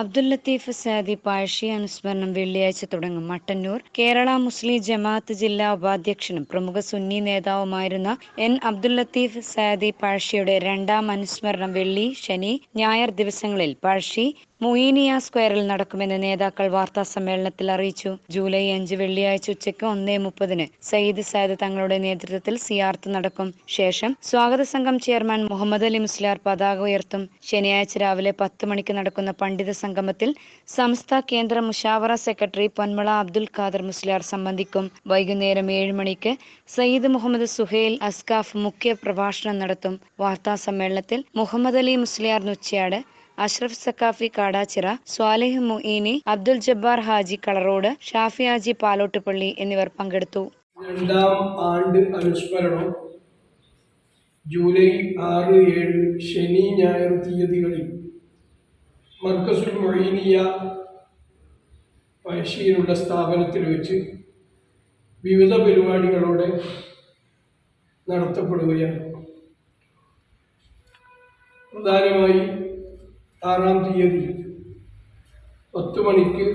അബ്ദുൽ ലത്തീഫ് സാദി പാഴ്ഷി അനുസ്മരണം വെള്ളിയാഴ്ച തുടങ്ങും. മട്ടന്നൂർ കേരള മുസ്ലിം ജമാഅത്ത് ജില്ലാ ഉപാധ്യക്ഷനും പ്രമുഖ സുന്നി നേതാവുമായിരുന്ന എൻ അബ്ദുൽ ലത്തീഫ് സാദി പാഴ്ഷിയുടെ രണ്ടാം അനുസ്മരണം വെള്ളി ശനി ഞായർ ദിവസങ്ങളിൽ പാഴ്ഷി മൊയിനിയ സ്ക്വയറിൽ നടക്കുമെന്ന് നേതാക്കൾ വാർത്താ സമ്മേളനത്തിൽ അറിയിച്ചു. ജൂലൈ അഞ്ച് വെള്ളിയാഴ്ച ഉച്ചയ്ക്ക് ഒന്നേ മുപ്പതിന് സയ്യിദ് സാദ് തങ്ങളുടെ നേതൃത്വത്തിൽ സിയാർത്ത് നടക്കും. ശേഷം സ്വാഗത സംഘം ചെയർമാൻ മുഹമ്മദ് അലി മുസ്ലിയാർ പതാക ഉയർത്തും. ശനിയാഴ്ച രാവിലെ പത്ത് മണിക്ക് നടക്കുന്ന പണ്ഡിത സംഗമത്തിൽ സംസ്ഥ കേന്ദ്ര മുഷാവറ സെക്രട്ടറി പൊന്മള അബ്ദുൽ ഖാദർ മുസ്ലിയാർ സംബന്ധിക്കും. വൈകുന്നേരം ഏഴ് മണിക്ക് സയ്യിദ് മുഹമ്മദ് സുഹേൽ അസ്കാഫ് മുഖ്യ പ്രഭാഷണം നടത്തും. വാർത്താ സമ്മേളനത്തിൽ മുഹമ്മദ് അലി മുസ്ലിയാർ നുച്ചയാട് അഷ്റഫ് സക്കാഫി കാടാച്ചിറ സ്വാലിഹ് മുഈനി അബ്ദുൽ ജബ്ബാർ ഹാജി കളറോഡ് ഷാഫി ഹാജി പാലോട്ടുപള്ളി എന്നിവർ പങ്കെടുത്തു. രണ്ടാം ആണ്ട് അനുസ്മരണം ജൂലൈ ആറ് ഏഴ് ശനി ഞായർ തീയതികളിൽ. മർക്കസുൽ മൊഴീനിയ പഴശ്ശിയിലുള്ള സ്ഥാപനത്തിൽ വെച്ച് വിവിധ പരിപാടികളോടെ നടത്തപ്പെടുകയാണ്. പ്രധാനമായി ആറാം തീയതി പത്ത് മണിക്ക്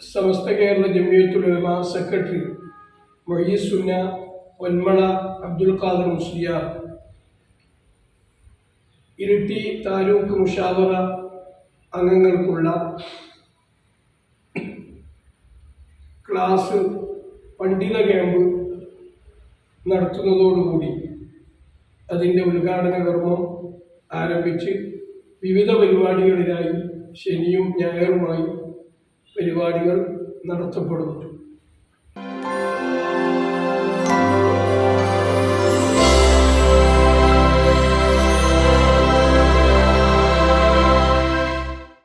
സമസ്ത കേരള ജമിയത്തുലമ സെക്രട്ടറി മൊയ്യസുന്ന പൊന്മള അബ്ദുൽ ഖാദർ മുസ്ലിയാർ ഇരിട്ടി താലൂക്ക് മുഷാവറ അംഗങ്ങൾക്കുള്ള ക്ലാസ് പണ്ഡിത ക്യാമ്പ് നടത്തുന്നതോടുകൂടി അതിന്റെ ഉദ്ഘാടന കർമ്മം ആരംഭിച്ച് വിവിധ പരിപാടികളിലായി ശനിയും ഞായറുമായി പരിപാടികൾ നടത്തപ്പെടുന്നു.